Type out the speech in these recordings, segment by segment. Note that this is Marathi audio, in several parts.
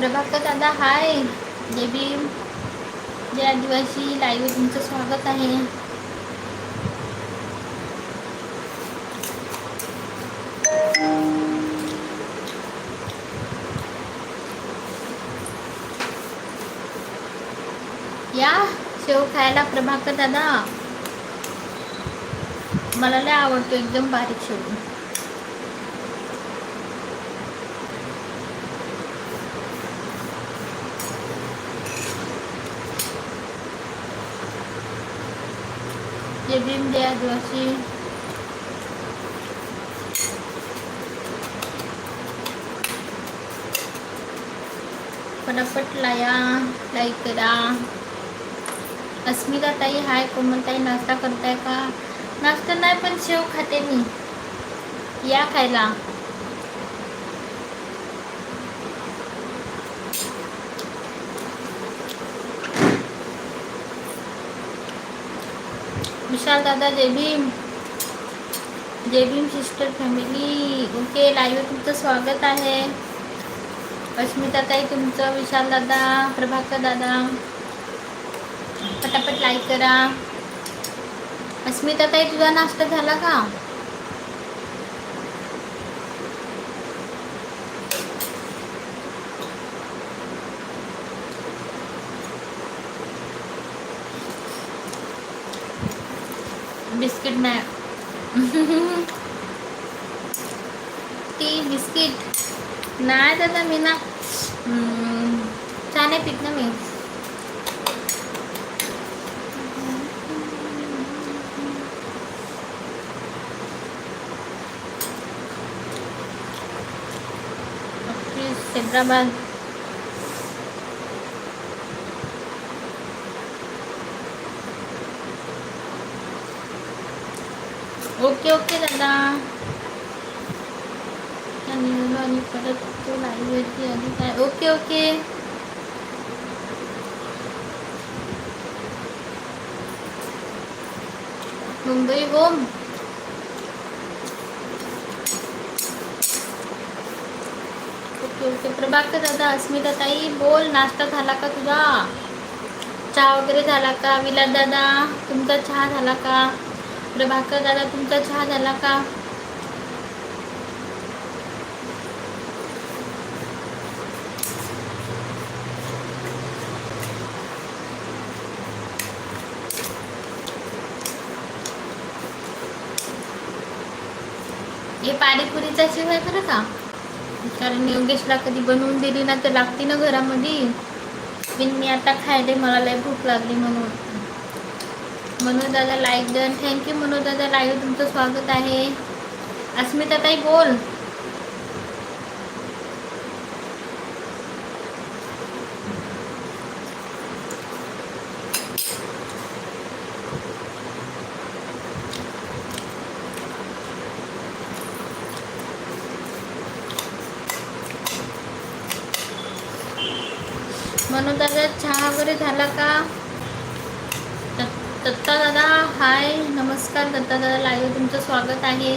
प्रभाकर दादा हाय. जे बी जय आदिवासी लाईव्ह तुमचं स्वागत आहे. या शेव खायला प्रभाकर दादा मला लय आवडतो एकदम बारीक शेव. जय भीम जय आदिवासी पटापट लाया लाईक करा. अस्मिता ताई हाय कोमलताई नाश्ता करताय का? नाश्ता नाही पण शेव खाते मी. या खायला. विशाल दादा जय भीम. जय Bhim sister family okay live तुमचं स्वागत आहे. अस्मिता ताई तुमचं विशाल दादा प्रभाकर दादा. पटापट लाईक करा. अस्मिता ताई तुझा नाश्ता झाला का? बिस्किट नाही ती बिस्किट। नाही दादा मी ना हम्म, चहा नाही पित ना मी प्लीज हैदराबाद। ओके ओके दादा परत तो लाईव्ह येते आणि काय okay okay Mumbai home okay okay Prabhakar दादा अस्मिता ताई बोल नाश्ता झाला का तुझा चहा वगैरे झाला का विलास दादा तुमचा चहा झाला का प्रभाकर दादा तुमचा चहा झाला का? हे पाणीपुरीचा शिव आहे खरं का? कारण योगेशला कधी बनवून दिली ना तर लागते ना घरामध्ये. मी आता खायले मला लय भूक लागली म्हणून. मनोज दादा लाईक डन. थँक्यू मनोज दादा लाईव्ह तुमचं स्वागत आहे. अस्मिता ताई बोल. मनोज दादा चहा वगैरे झाला का? दत्ता दादा हाय नमस्कार दत्ता दादा लाईव्ह तुमचं स्वागत आहे.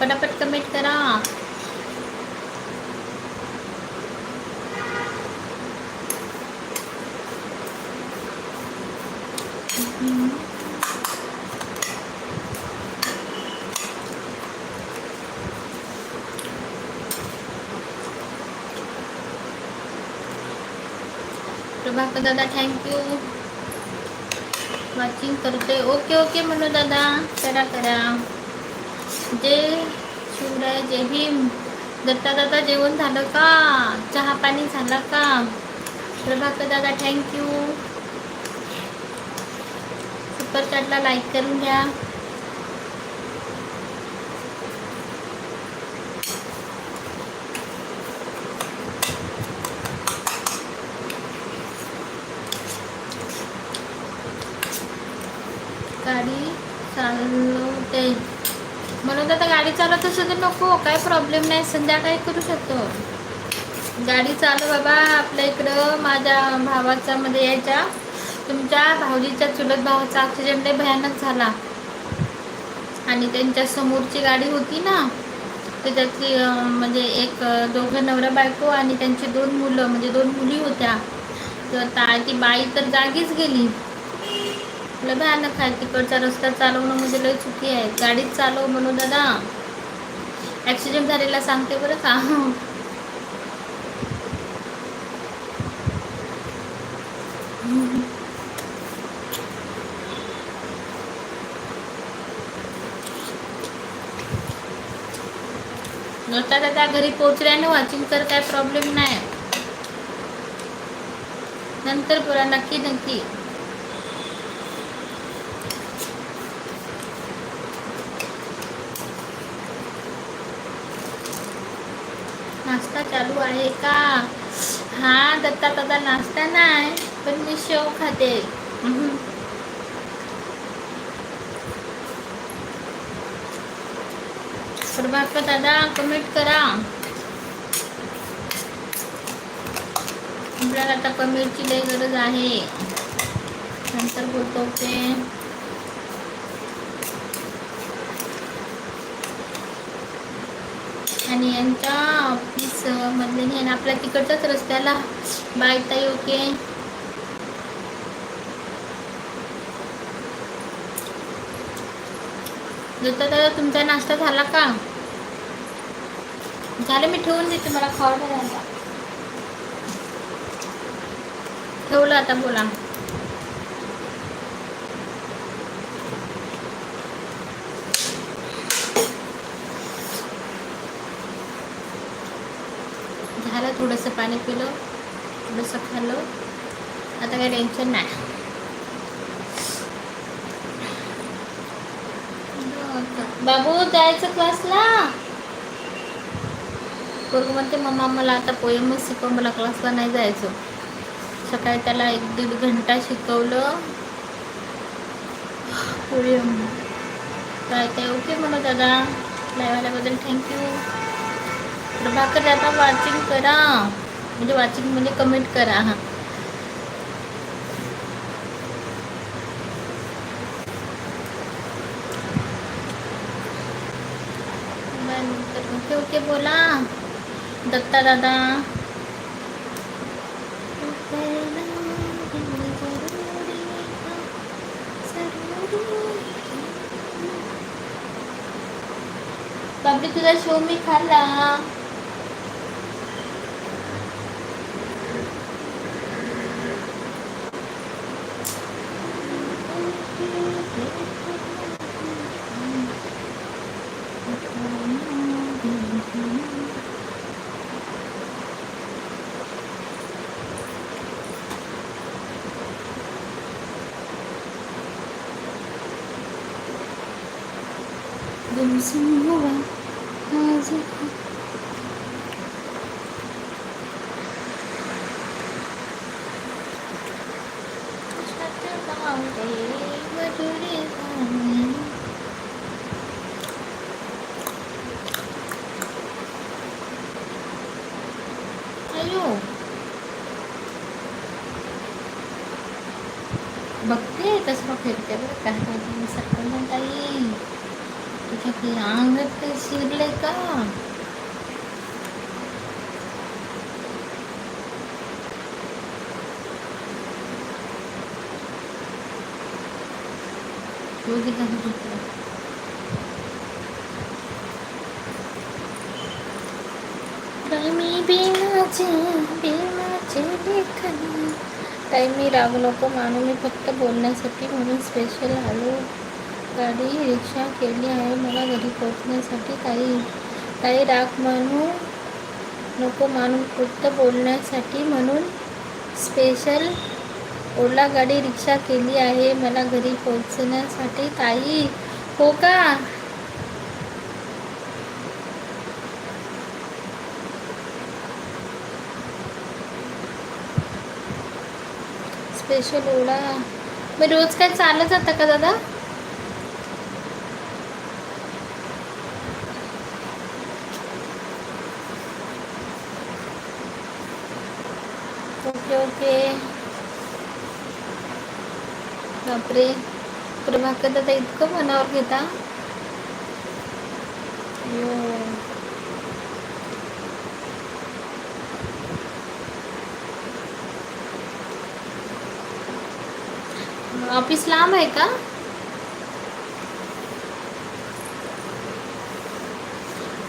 पटापट कमेंट करा. प्रभाकर दादा थँक्यू वॉचिंग करते. ओके ओके म्हणू दादा. करा करा. जय शिवराय जय भीम. दत्ता दादा जेवण झालं का? चहा पाणी झालं का? प्रभाकर दादा थँक्यू सुपर चॅटला लाईक करून घ्या. गाडी चालवते. म्हणून आता गाडी चालवत असेल तर नको काय प्रॉब्लेम नाही संध्याकाळी करू शकतो. गाडी चालव बाबा आपल्या इकडं माझ्या भावाचा मध्ये यायच्या तुमच्या भाऊजीच्या चुलत भावाचा ॲक्सिडेंट भयानक झाला. आणि त्यांच्या समोरची गाडी होती ना तर त्याची म्हणजे एक दोघं नवरा बायको आणि त्यांची दोन मुलं म्हणजे दोन मुली होत्या. तर ती बाई तर जागीच गेली. लय भयानक आहे तिकडचा रस्ता चालवणं म्हणजे लय चुकी आहे. गाडीच चालव म्हणून दादा. ॲक्सिडेंट झालेला सांगते बरं का? आता दादा घरी पोचल्याने वाचिंग तर काय प्रॉब्लेम नाही. नंतर पुरा नक्की नक्की नाश्ता चालू आहे का हा दत्ता दादा नाश्ता नाही पण मी शेव खाते. प्रभाकर दादा कमेंट करा. आपल्याला आता कमेंटची लय गरज आहे. नंतर बोलतो ते आणि यांच्या मधले नाही आपल्या तिकडच्याच रस्त्याला बाय ताई ओके दत्ता दादा तुमचा नाश्ता झाला का? झालं मी ठेवून देते मला खावं नाही ठेवलं आता बोला झालं थोडंसं पाणी पिलं थोडंसं खाल्लं. आता काही टेन्शन नाही. बाबू जायचं क्लासला बरोबर म्हणते मम्मा मला आता पोयमच शिकव मला क्लासला नाही जायचं. सकाळी त्याला एक दीड घंटा शिकवलं. पोयम काय ते ओके मला दादा लाईव्ह आल्याबद्दल थँक्यू प्रभाकर दादा वाचिंग करा। म्हणजे वाचिंग म्हणजे कमेंट करा। हाँ ओके ओके बोला, दत्ता दादा। बापरे तुझा शो मी खाल्ला बघते तसं फिरते बरं काय माहिती मी सकाळ ताई तुझ्या अंगात काही शिरले का रोजी काही दुखलं प्रेमी बिनाचे बिनाचे लेखन ताई मी राग नको मानू मी फक्त बोलण्यासाठी म्हणून स्पेशल आलो गाडी रिक्षा केली आहे. मला घरी पोहोचण्यासाठी काही काही राग मानू नको मानून फक्त बोलण्यासाठी म्हणून स्पेशल ओला गाडी रिक्षा केली आहे. मला घरी पोहोचण्यासाठी ताई. हो का? स्पेशल ओला. मग रोज काय चालत जाता का दादा? बापरे. प्रभाकर दादा इतकं मनावर घेता. ऑफिस लांब आहे का?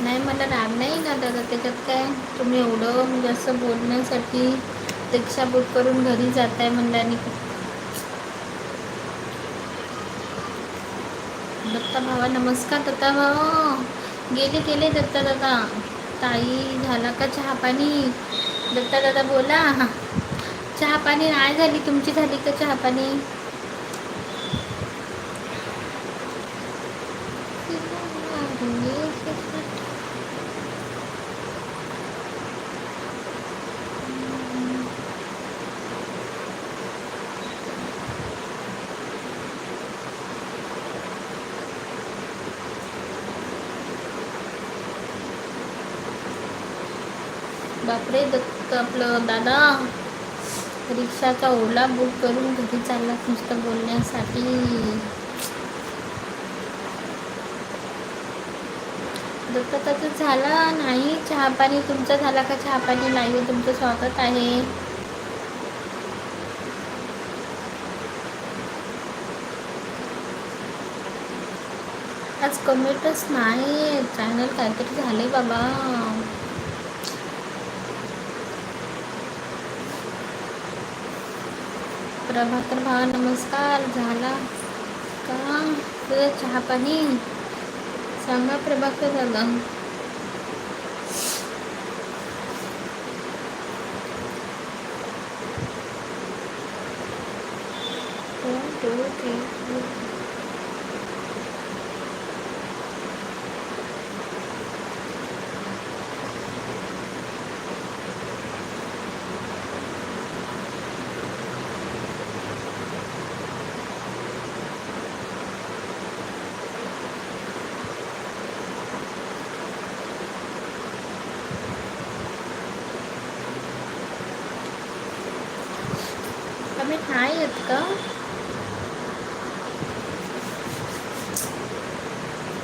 नाही मला राग नाही ना दादा. त्याच्यात काय? तुम्ही एवढं म्हणजे असं बोलण्यासाठी रिक्षाबुक करून घरी जाताय म्हणल्याने दत्ता भावा नमस्कार दत्ता भाऊ हो. गेले गेले दत्ता दादा. ताई झाला का चहा पाणी? दत्ता दादा बोला. चहा पाणी नाही झाली तुमची झाली का चहा पाणी? बापरे दत्त आपलं दादा. रिक्षाचा ओला बुक करून घरी चालला नुसतं बोलण्यासाठी. दत्ताचं झाला नाही. चहा पाणी तुमचा झाला का चहा पाणी नाही हो, तुमचं स्वागत आहे. आज कमेंटच नाही चॅनल काहीतरी झाले बाबा. प्रभाकर भावा नमस्कार झाला का तुझा चहा पाणी सांगा प्रभाकर दादा टू two, नाही येत का?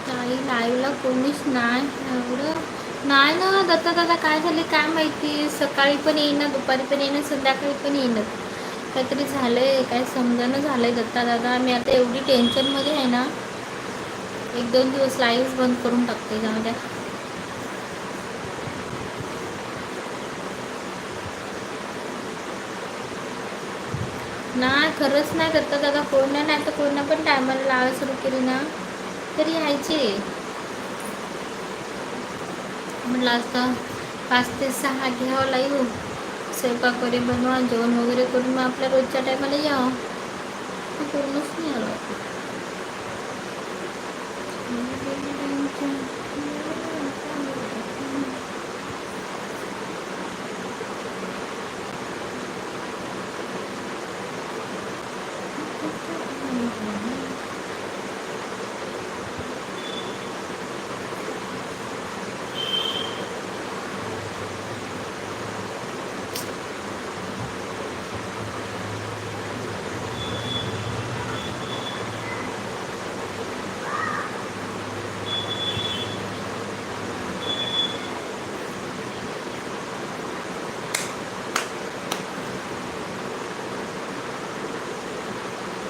नाही लाईव्हला कोणीच नाही. एवढं नाही ना दत्ता दादा काय झाले काय माहिती? सकाळी पण येईना दुपारी पण येईना संध्याकाळी पण येईन. काहीतरी झालंय काय समजणं झालंय दत्ता दादा. मी आता एवढी टेन्शनमध्ये आहे ना एक दोन दिवस लाईव्ह बंद करून टाकते. जाऊ द्या. नाही खरंच नाही करता दादा कोणा नाही तर कोणा पण टायमाला लावायला सुरू केली ना तरी यायचे. म्हटलं आता पाच ते सहा घ्यावं लाईव स्वयंपाक वगैरे बनवा जेवण वगैरे करून मग आपल्या रोजच्या टायमाला यावं पूर्णच नाही आलं.